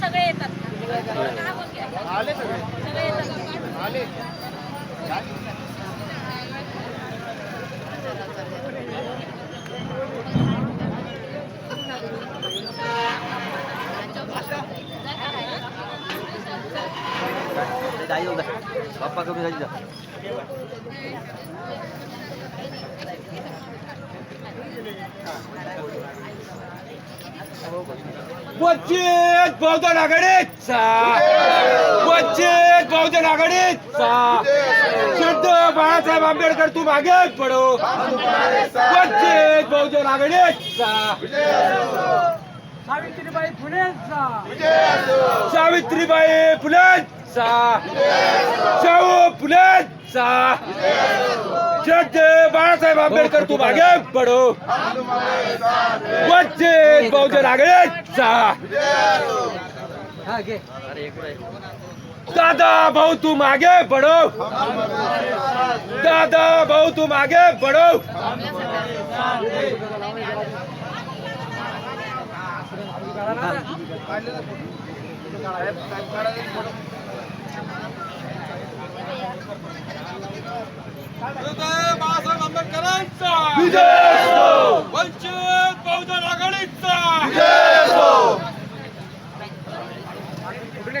सगळे येतात हा, बोल सगळे येतात बाप्पा कमी झाली वंचित बहुजन आघाडीचा वंचित बहुजन आघाडीचा शुद्ध बाळासाहेब आंबेडकर तू मागे पडो. वंचित बहुजन आघाडीचा सावित्रीबाई फुलेंचा सावित्रीबाई फुलेंचा शाहू फुलेंचा शुद्ध बाळासाहेब आंबेडकर तू मागे पडो. वंचित बहुजन आघाडीचा. दादा भाऊ तू मागे पडो. दादा भाऊ तू मागे पडो. बाळासाहेब आंबेडकरांचा वंचित बहुजन आघाडीचा कुठे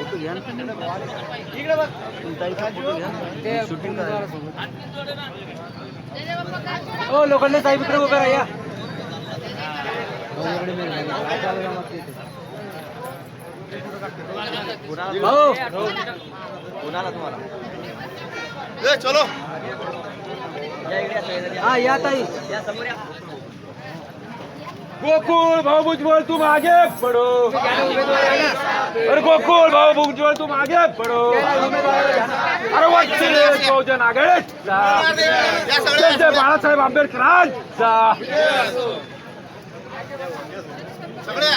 हो घ्या ओ साहेब इकडे उभे राहा भाऊ कोणाला तुम्हाला चलो. हा या ताई गोकुल भाऊ भुजबळ तुम आगे बढ़ो अरे गोकुल भाऊ भुजबळ तुम आगे बढ़ो अरे वंचित बहुजन श्रद्धेय बाळासाहेब आंबेडकरांचा सगळ्या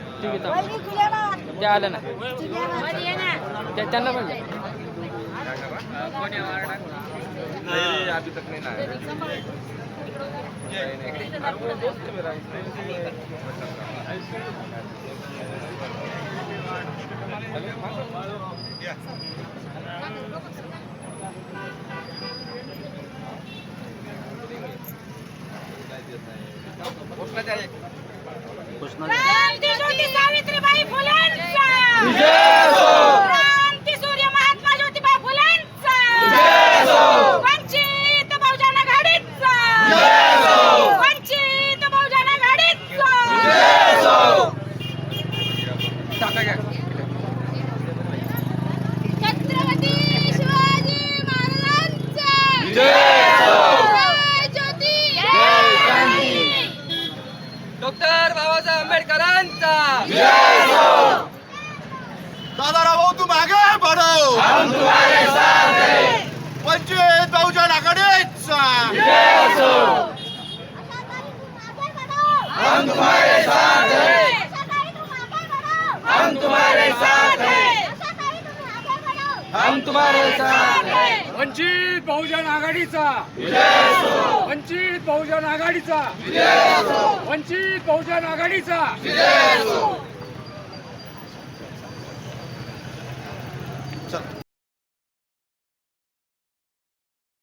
ते आलं ना. मध्ये ये ना. त्या- त्यांना पण क्रांती লাগে वंचित बहुजन आघाडीचा. वंचित बहुजन आघाडीचा. वंचित बहुजन आघाडीचा.